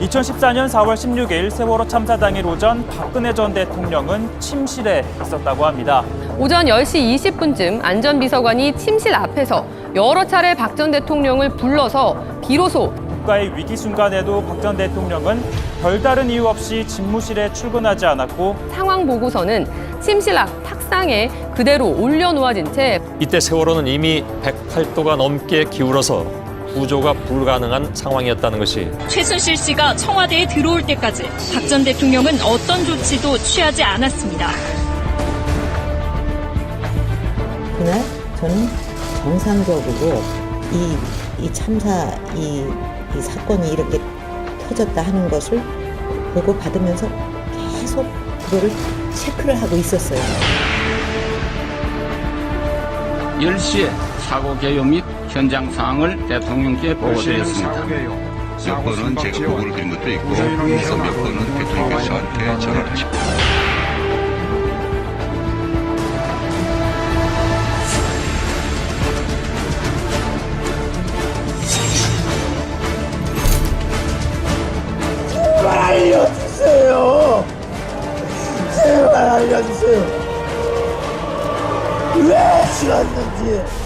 2014년 4월 16일 세월호 참사 당일 오전 박근혜 전 대통령은 침실에 있었다고 합니다. 오전 10시 20분쯤 안전비서관이 침실 앞에서 여러 차례 박 전 대통령을 불러서 비로소 국가의 위기 순간에도 박 전 대통령은 별다른 이유 없이 집무실에 출근하지 않았고 상황 보고서는 침실 앞 탁상에 그대로 올려놓아진 채 이때 세월호는 이미 108도가 넘게 기울어서 구조가 불가능한 상황이었다는 것이 최순실 씨가 청와대에 들어올 때까지 박 전 대통령은 어떤 조치도 취하지 않았습니다. 그날 저는 정상적으로 이, 이 참사, 이, 이 사건이 이렇게 터졌다 하는 것을 보고 받으면서 계속 그거를 체크를 하고 있었어요. 10시에 사고 개요 및 현장 상황을 대통령께 보고드렸습니다. 몇 번은 제가 보고를 드린 것도 있고 또 몇 번은 대통령께서 저한테 전화를 하셨고 알려주세요. 제발 알려주세요. 允许了自己